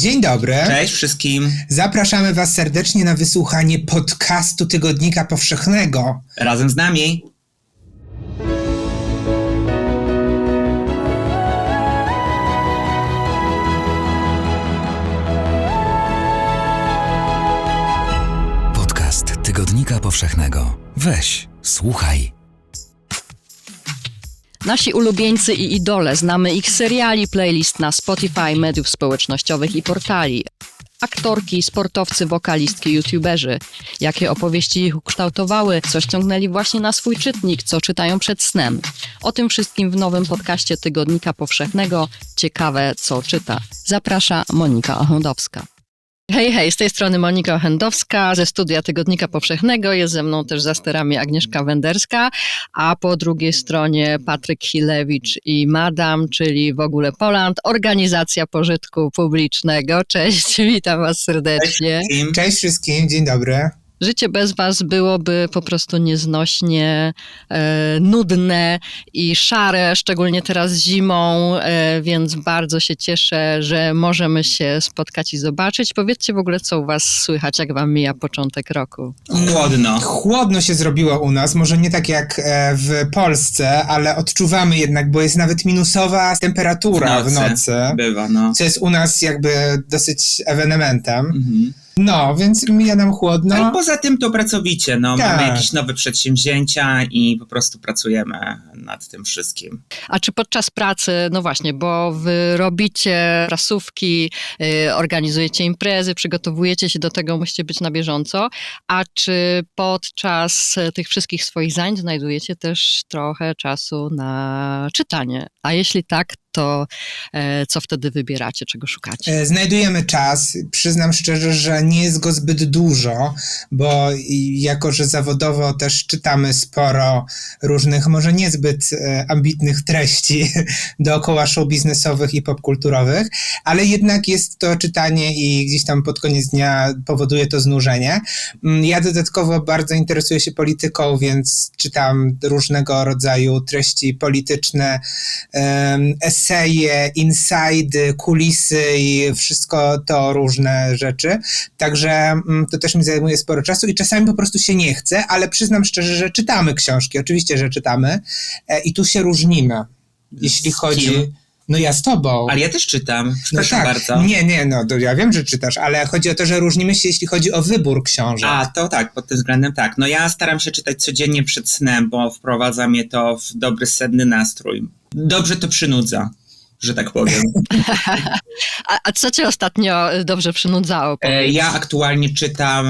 Dzień dobry. Cześć wszystkim. Zapraszamy Was serdecznie na wysłuchanie podcastu Tygodnika Powszechnego. Razem z nami. Podcast Tygodnika Powszechnego. Weź, słuchaj. Nasi ulubieńcy i idole, znamy ich seriali, playlist na Spotify, mediów społecznościowych i portali. Aktorki, sportowcy, wokalistki, youtuberzy. Jakie opowieści ich ukształtowały, co ściągnęli właśnie na swój czytnik, co czytają przed snem. O tym wszystkim w nowym podcaście Tygodnika Powszechnego Ciekawe, co czyta. Zaprasza Monika Ochondowska. Hej, hej, z tej strony Monika Ochendowska ze studia Tygodnika Powszechnego. Jest ze mną też za sterami Agnieszka Wenderska, a po drugiej stronie Patryk Hilewicz i Madam, czyli w ogóle Poland, organizacja pożytku publicznego. Cześć, witam Was serdecznie. Wszystkim. Cześć wszystkim, dzień dobry. Życie bez Was byłoby po prostu nieznośnie e, nudne i szare, szczególnie teraz zimą, e, więc bardzo się cieszę, że możemy się spotkać i zobaczyć. Powiedzcie w ogóle, co u Was słychać, jak Wam mija początek roku. Chłodno. Chłodno się zrobiło u nas, może nie tak jak e, w Polsce, ale odczuwamy jednak, bo jest nawet minusowa temperatura w nocy, Bywa, no. co jest u nas jakby dosyć ewenementem. Mhm. No, więc mija nam Ale chłodno. poza tym to pracowicie, no. Tak. Mamy jakieś nowe przedsięwzięcia i po prostu pracujemy nad tym wszystkim. A czy podczas pracy, no właśnie, bo Wy robicie prasówki, y, organizujecie imprezy, przygotowujecie się do tego, musicie być na bieżąco, a czy podczas tych wszystkich swoich zajęć znajdujecie też trochę czasu na czytanie? A jeśli tak, to e, co wtedy wybieracie, czego szukacie? E, Znajdujemy czas. Przyznam szczerze, że nie jest go zbyt dużo, bo jako, że zawodowo też czytamy sporo różnych, może niezbyt e, ambitnych treści dookoła show biznesowych i popkulturowych, ale jednak jest to czytanie i gdzieś tam pod koniec dnia powoduje to znużenie. Mm, Ja dodatkowo bardzo interesuję się polityką, więc czytam różnego rodzaju treści polityczne, em, eseje, insajdy, kulisy i wszystko to różne rzeczy. Także mm, to też mi zajmuje sporo czasu i czasami po prostu się nie chce, ale przyznam szczerze, że czytamy książki. Oczywiście, że czytamy e, i tu się różnimy, jeśli chodzi. No ja z tobą. Ale ja też czytam. no Przepraszam tak, bardzo. nie, nie, no ja wiem, że czytasz, ale chodzi o to, że różnimy się, jeśli chodzi o wybór książek. A, to tak, pod tym względem tak. No ja staram się czytać codziennie przed snem, bo wprowadza mnie to w dobry, senny nastrój. Dobrze to przynudza, że tak powiem. A, a co cię ostatnio dobrze przynudzało? E, Ja aktualnie czytam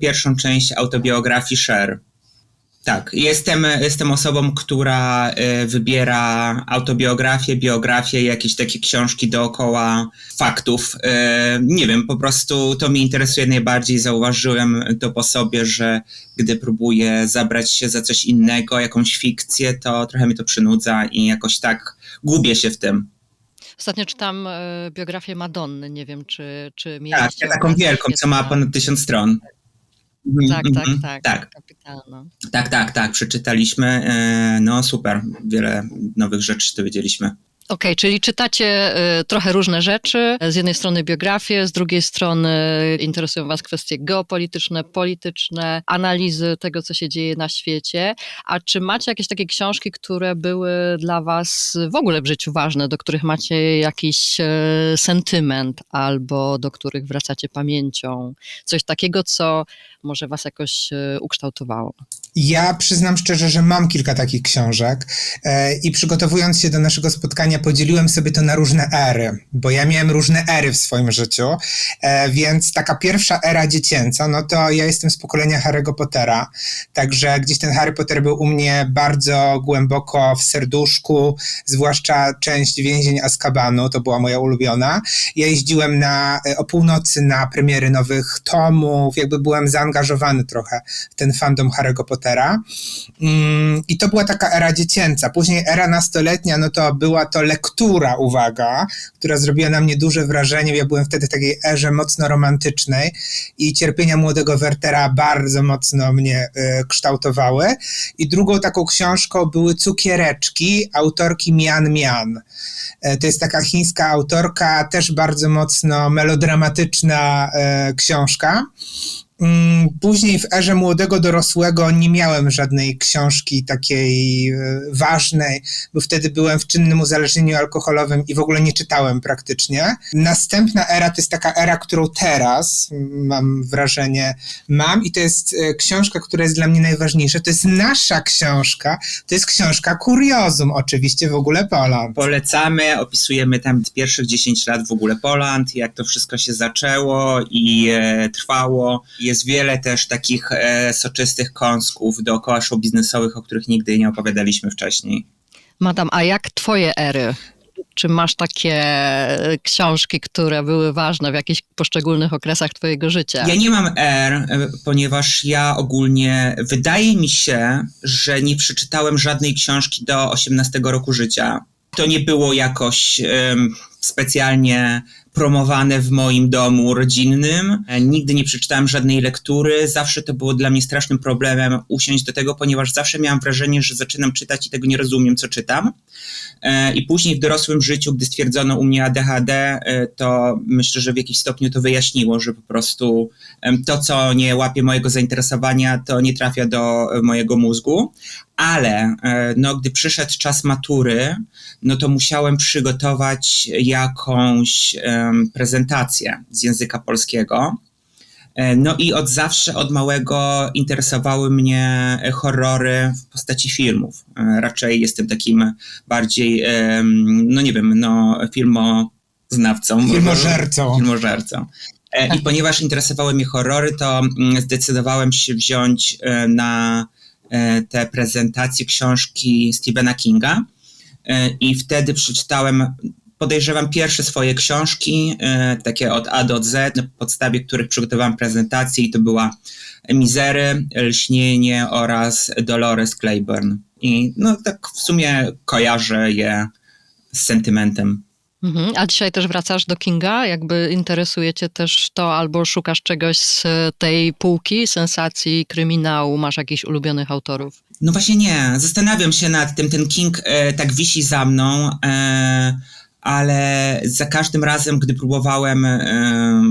pierwszą część autobiografii Cher. Tak, jestem, jestem osobą, która e, wybiera autobiografię, biografię, jakieś takie książki dookoła faktów. E, Nie wiem, po prostu to mnie interesuje najbardziej. Zauważyłem to po sobie, że gdy próbuję zabrać się za coś innego, jakąś fikcję, to trochę mnie to przynudza i jakoś tak gubię się w tym. Ostatnio czytam e, biografię Madonny, nie wiem, czy, czy Tak, mieliście taką okazję, wielką, co ma ponad tysiąc stron. Tak, tak, Mhm, tak. tak. Kapitalna. Tak, tak, tak, przeczytaliśmy. e, No super, wiele nowych rzeczy dowiedzieliśmy. Okej, czyli czytacie y, trochę różne rzeczy. Z jednej strony biografię, z drugiej strony interesują Was kwestie geopolityczne, polityczne, analizy tego, co się dzieje na świecie. A czy macie jakieś takie książki, które były dla Was w ogóle w życiu ważne, do których macie jakiś e, sentyment albo do których wracacie pamięcią? Coś takiego, co może Was jakoś e, ukształtowało? Ja przyznam szczerze, że mam kilka takich książek e, i przygotowując się do naszego spotkania, podzieliłem sobie to na różne ery, bo ja miałem różne ery w swoim życiu, e, więc taka pierwsza era dziecięca, no to ja jestem z pokolenia Harry'ego Pottera, także gdzieś ten Harry Potter był u mnie bardzo głęboko w serduszku, zwłaszcza część Więzień Azkabanu, to była moja ulubiona. Ja jeździłem na, e, o północy na premiery nowych tomów, jakby byłem zaangażowany trochę w ten fandom Harry'ego Pottera. Mm, I to była taka era dziecięca. Później era nastoletnia, no to była to lektura, uwaga, która zrobiła na mnie duże wrażenie. Ja byłem wtedy w takiej erze mocno romantycznej i cierpienia młodego Wertera bardzo mocno mnie e, kształtowały. I drugą taką książką były Cukiereczki autorki Mian Mian. E, To jest taka chińska autorka, też bardzo mocno melodramatyczna e, książka. Mm, Później w erze młodego dorosłego nie miałem żadnej książki takiej e, ważnej, bo wtedy byłem w czynnym uzależnieniu alkoholowym i w ogóle nie czytałem praktycznie. Następna era to jest taka era, którą teraz mm, mam wrażenie mam i to jest e, książka, która jest dla mnie najważniejsza. To jest nasza książka, to jest książka Kuriozum, oczywiście w ogóle Poland. Polecamy, opisujemy tam pierwszych 10 lat w ogóle Poland, jak to wszystko się zaczęło i e, trwało. Jest wiele też takich e, soczystych kąsków dookoła show biznesowych, o których nigdy nie opowiadaliśmy wcześniej. Madam, a jak twoje ery? Czy masz takie e, książki, które były ważne w jakichś poszczególnych okresach twojego życia? Ja nie mam R, e, ponieważ ja ogólnie, wydaje mi się, że nie przeczytałem żadnej książki do 18 roku życia. To nie było jakoś em, specjalnie promowane w moim domu rodzinnym. E, Nigdy nie przeczytałem żadnej lektury. Zawsze to było dla mnie strasznym problemem usiąść do tego, ponieważ zawsze miałam wrażenie, że zaczynam czytać i tego nie rozumiem, co czytam. E, I później w dorosłym życiu, gdy stwierdzono u mnie ADHD, e, to myślę, że w jakimś stopniu to wyjaśniło, że po prostu to, co nie łapie mojego zainteresowania, to nie trafia do mojego mózgu. Ale e, no, gdy przyszedł czas matury, no to musiałem przygotować jakąś em, prezentację z języka polskiego. E, No i od zawsze, od małego interesowały mnie horrory w postaci filmów. E, Raczej jestem takim bardziej, no nie wiem, no filmoznawcą. Filmożercą. Filmożercą. I ponieważ interesowały mnie horrory, to mm, zdecydowałem się wziąć na e, tę prezentację książki Stephena Kinga. E, I wtedy przeczytałem, podejrzewam, pierwsze swoje książki, e, takie od A do Z, na podstawie których przygotowałem prezentację, i to była Mizery, Lśnienie oraz Dolores Claiborne. I no tak w sumie kojarzę je z sentymentem. Mhm. A dzisiaj też wracasz do Kinga? Jakby interesuje cię też to, albo szukasz czegoś z tej półki, sensacji, kryminału? Masz jakichś ulubionych autorów? No właśnie nie, zastanawiam się nad tym. Ten King e, tak wisi za mną, e, ale za każdym razem, gdy próbowałem e,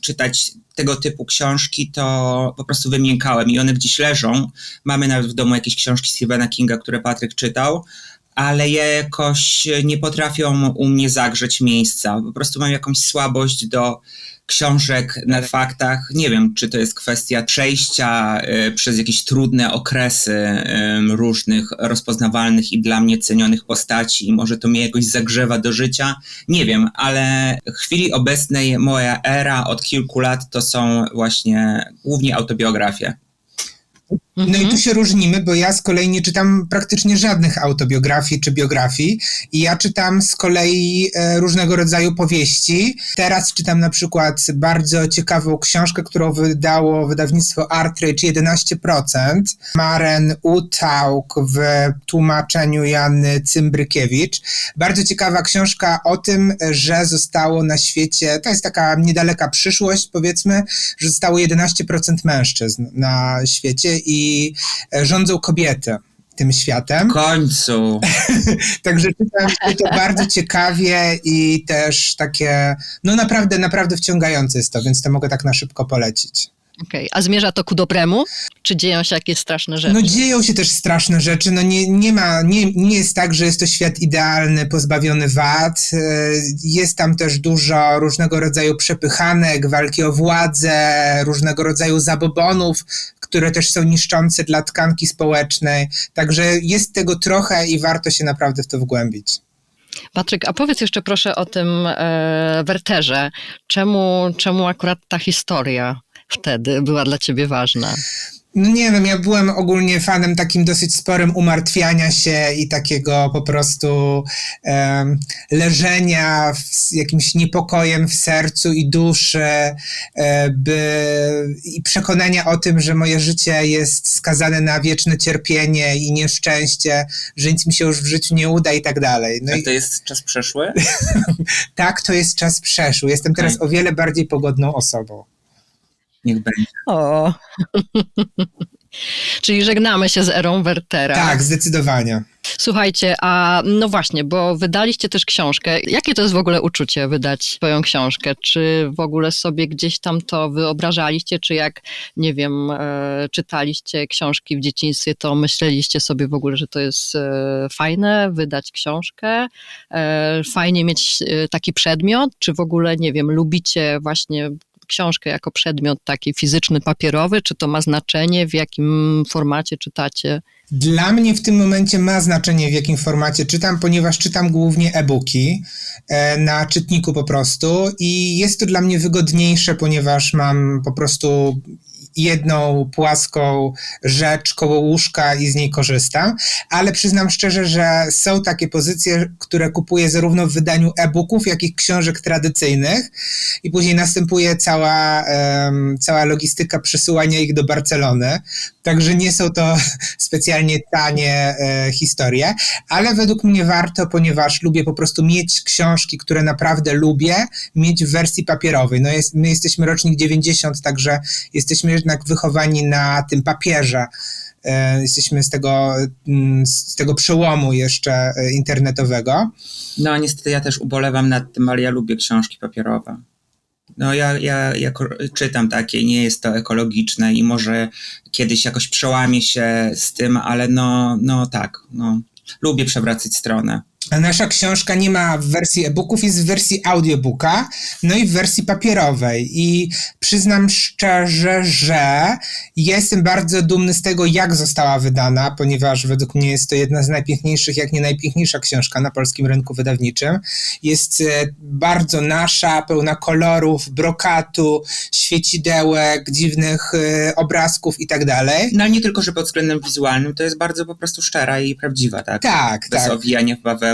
czytać tego typu książki, to po prostu wymiękałem i one gdzieś leżą. Mamy nawet w domu jakieś książki Stephena Kinga, które Patryk czytał, ale jakoś nie potrafią u mnie zagrzeć miejsca. Po prostu mam jakąś słabość do książek na faktach. Nie wiem, czy to jest kwestia przejścia y, przez jakieś trudne okresy różnych rozpoznawalnych i dla mnie cenionych postaci i może to mnie jakoś zagrzewa do życia. Nie wiem, ale w chwili obecnej moja era od kilku lat to są właśnie głównie autobiografie. No Mhm. i tu się różnimy, bo ja z kolei nie czytam praktycznie żadnych autobiografii czy biografii i ja czytam z kolei e, różnego rodzaju powieści. Teraz czytam na przykład bardzo ciekawą książkę, którą wydało wydawnictwo Artridge 11%. Maren Utauk w tłumaczeniu Jany Cymbrykiewicz. Bardzo ciekawa książka o tym, że zostało na świecie, to jest taka niedaleka przyszłość powiedzmy, że zostało 11% mężczyzn na świecie i e, rządzą kobiety tym światem. W końcu. Także czytam to bardzo ciekawie i też takie, no naprawdę, naprawdę wciągające jest to, więc to mogę tak na szybko polecić. Okej, A zmierza to ku dobremu? Czy dzieją się jakieś straszne rzeczy? No dzieją się też straszne rzeczy, no nie, nie ma, nie, nie jest tak, że jest to świat idealny, pozbawiony wad. E, Jest tam też dużo różnego rodzaju przepychanek, walki o władzę, różnego rodzaju zabobonów, które też są niszczące dla tkanki społecznej. Także jest tego trochę i warto się naprawdę w to wgłębić. Patryk, a powiedz jeszcze proszę o tym e, Werterze. Czemu, czemu akurat ta historia wtedy była dla ciebie ważna? No nie wiem, ja byłem ogólnie fanem takim dosyć sporym umartwiania się i takiego po prostu em, leżenia z jakimś niepokojem w sercu i duszy e, by, i przekonania o tym, że moje życie jest skazane na wieczne cierpienie i nieszczęście, że nic mi się już w życiu nie uda i tak dalej. No A i to jest czas przeszły? tak, to jest czas przeszły. Jestem teraz Okej. o wiele bardziej pogodną osobą. Niech będzie. O. Czyli żegnamy się z erą Wertera. Tak, zdecydowanie. Słuchajcie, a no właśnie, bo wydaliście też książkę. Jakie to jest w ogóle uczucie wydać swoją książkę? Czy w ogóle sobie gdzieś tam to wyobrażaliście, czy jak, nie wiem, e, czytaliście książki w dzieciństwie, to myśleliście sobie w ogóle, że to jest e, fajne wydać książkę? E, fajnie mieć taki przedmiot? Czy w ogóle, nie wiem, lubicie właśnie książkę jako przedmiot taki fizyczny, papierowy? Czy to ma znaczenie, w jakim formacie czytacie? Dla mnie w tym momencie ma znaczenie, w jakim formacie czytam, ponieważ czytam głównie e-booki e, na czytniku po prostu i jest to dla mnie wygodniejsze, ponieważ mam po prostu jedną płaską rzecz koło łóżka i z niej korzystam, ale przyznam szczerze, że są takie pozycje, które kupuję zarówno w wydaniu e-booków, jak i książek tradycyjnych i później następuje cała, em, cała logistyka przesyłania ich do Barcelony, także nie są to specjalnie tanie e, historie, ale według mnie warto, ponieważ lubię po prostu mieć książki, które naprawdę lubię, mieć w wersji papierowej. No jest, my jesteśmy rocznik 90, także jesteśmy jednak wychowani na tym papierze. E, Jesteśmy z tego, mm, z tego przełomu jeszcze e, internetowego. No niestety ja też ubolewam nad tym, ale ja lubię książki papierowe. No ja, ja, ja czytam takie, nie jest to ekologiczne i może kiedyś jakoś przełamie się z tym, ale no, no tak, no. Lubię przewracać stronę. Nasza książka nie ma w wersji e-booków, jest w wersji audiobooka, no i w wersji papierowej. I przyznam szczerze, że jestem bardzo dumny z tego, jak została wydana, ponieważ według mnie jest to jedna z najpiękniejszych, jak nie najpiękniejsza książka na polskim rynku wydawniczym. Jest e, bardzo nasza, pełna kolorów, brokatu, świecidełek, dziwnych e, obrazków i tak dalej. No nie tylko, że pod względem wizualnym, to jest bardzo po prostu szczera i prawdziwa, tak? Tak, Bez tak. owijania w bawełnę.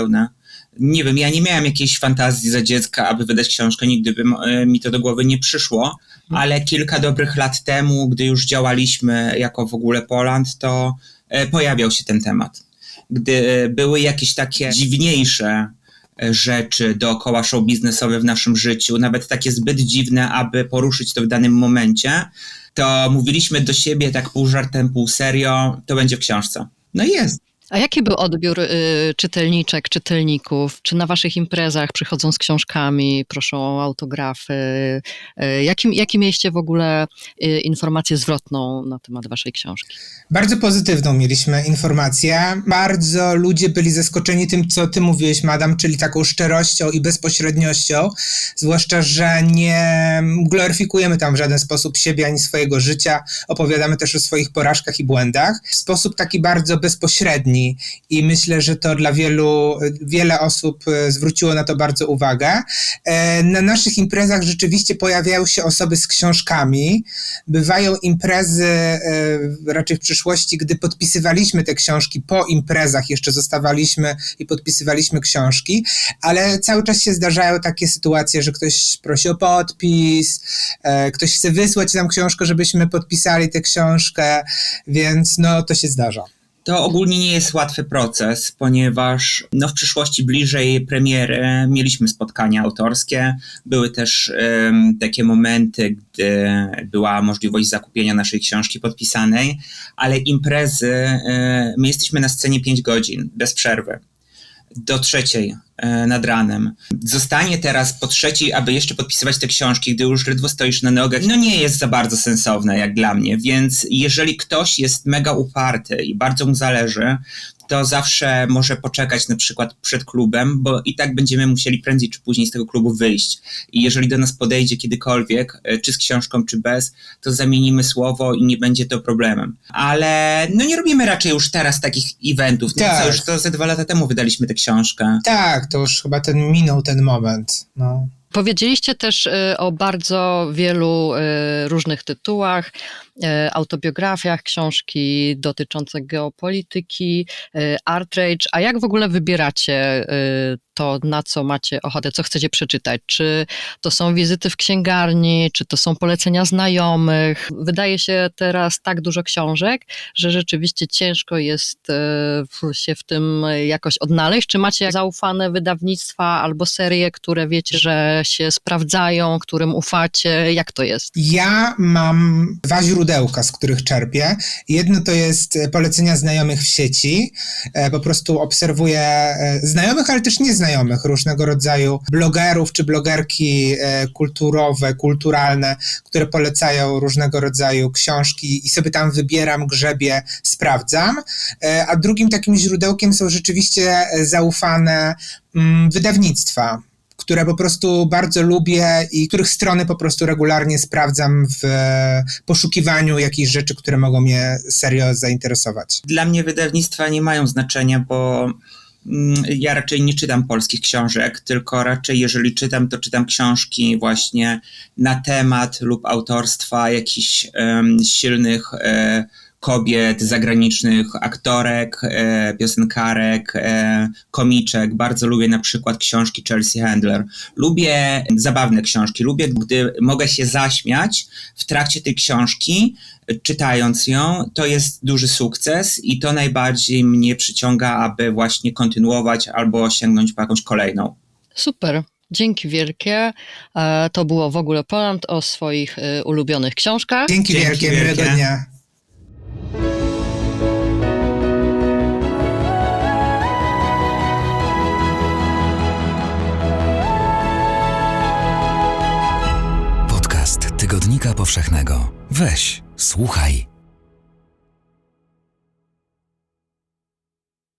Nie wiem, ja nie miałem jakiejś fantazji za dziecka, aby wydać książkę, nigdy by e, mi to do głowy nie przyszło, ale kilka dobrych lat temu, gdy już działaliśmy jako w ogóle Poland, to e, pojawiał się ten temat. Gdy e, były jakieś takie dziwniejsze rzeczy dookoła show biznesowe w naszym życiu, nawet takie zbyt dziwne, aby poruszyć to w danym momencie, to mówiliśmy do siebie tak pół żartem, pół serio, to będzie w książce. No jest. A jaki był odbiór y, czytelniczek, czytelników? Czy na waszych imprezach przychodzą z książkami, proszą o autografy? Y, jaki, jaki mieliście w ogóle y, informację zwrotną na temat waszej książki? Bardzo pozytywną mieliśmy informację. Bardzo ludzie byli zaskoczeni tym, co ty mówiłeś, madam, czyli taką szczerością i bezpośredniością. Zwłaszcza, że nie gloryfikujemy tam w żaden sposób siebie ani swojego życia. Opowiadamy też o swoich porażkach i błędach w sposób taki bardzo bezpośredni. I myślę, że to dla wielu, wiele osób e, zwróciło na to bardzo uwagę. E, Na naszych imprezach rzeczywiście pojawiają się osoby z książkami. Bywają imprezy e, raczej w przyszłości, gdy podpisywaliśmy te książki po imprezach, jeszcze zostawaliśmy i podpisywaliśmy książki, ale cały czas się zdarzają takie sytuacje, że ktoś prosi o podpis, ktoś chce wysłać nam książkę, żebyśmy podpisali tę książkę, więc no to się zdarza. To ogólnie nie jest łatwy proces, ponieważ no, w przyszłości bliżej premiery mieliśmy spotkania autorskie. Były też em, takie momenty, gdy była możliwość zakupienia naszej książki podpisanej, ale imprezy, e, my jesteśmy na scenie 5 godzin, bez przerwy. Do trzeciej nad ranem. Zostanie teraz po trzeciej, aby jeszcze podpisywać te książki, gdy już ledwo stoisz na nogach, no nie jest za bardzo sensowne jak dla mnie, więc jeżeli ktoś jest mega uparty i bardzo mu zależy, to zawsze może poczekać na przykład przed klubem, bo i tak będziemy musieli prędzej czy później z tego klubu wyjść. I jeżeli do nas podejdzie kiedykolwiek, e, czy z książką, czy bez, to zamienimy słowo i nie będzie to problemem. Ale no nie robimy raczej już teraz takich eventów. No Tak. co, już to ze dwa lata temu wydaliśmy tę książkę. Tak, to już chyba ten minął ten moment. No. Powiedzieliście też y, o bardzo wielu y, różnych tytułach, y, autobiografiach, książki dotyczące geopolityki, art rage. A jak w ogóle wybieracie to, na co macie ochotę, co chcecie przeczytać? Czy to są wizyty w księgarni, czy to są polecenia znajomych? Wydaje się teraz tak dużo książek, że rzeczywiście ciężko jest się w tym jakoś odnaleźć. Czy macie zaufane wydawnictwa albo serie, które wiecie, że się sprawdzają, którym ufacie? Jak to jest? Ja mam dwa źródełka, z których czerpię. Jedno to jest e, polecenia znajomych w sieci. E, Po prostu obserwuję e, znajomych, ale też nieznajomych, różnego rodzaju blogerów czy blogerki kulturowe, kulturalne, które polecają różnego rodzaju książki i sobie tam wybieram, grzebię, sprawdzam. A drugim takim źródełkiem są rzeczywiście zaufane mm, wydawnictwa które po prostu bardzo lubię i których strony po prostu regularnie sprawdzam w e, poszukiwaniu jakichś rzeczy, które mogą mnie serio zainteresować. Dla mnie wydawnictwa nie mają znaczenia, bo mm, ja raczej nie czytam polskich książek, tylko raczej jeżeli czytam, to czytam książki właśnie na temat lub autorstwa jakichś em, silnych e, kobiet, zagranicznych aktorek, e, piosenkarek, e, komiczek. Bardzo lubię na przykład książki Chelsea Handler. Lubię zabawne książki, lubię, gdy mogę się zaśmiać w trakcie tej książki, czytając ją, to jest duży sukces i to najbardziej mnie przyciąga, aby właśnie kontynuować albo sięgnąć po jakąś kolejną. Super. Dzięki wielkie. E, To było w ogóle Poland o swoich e, ulubionych książkach. Dzięki, Dzięki wielkie, wielkie. miłego dnia. Podcast Tygodnika Powszechnego. Weź, słuchaj.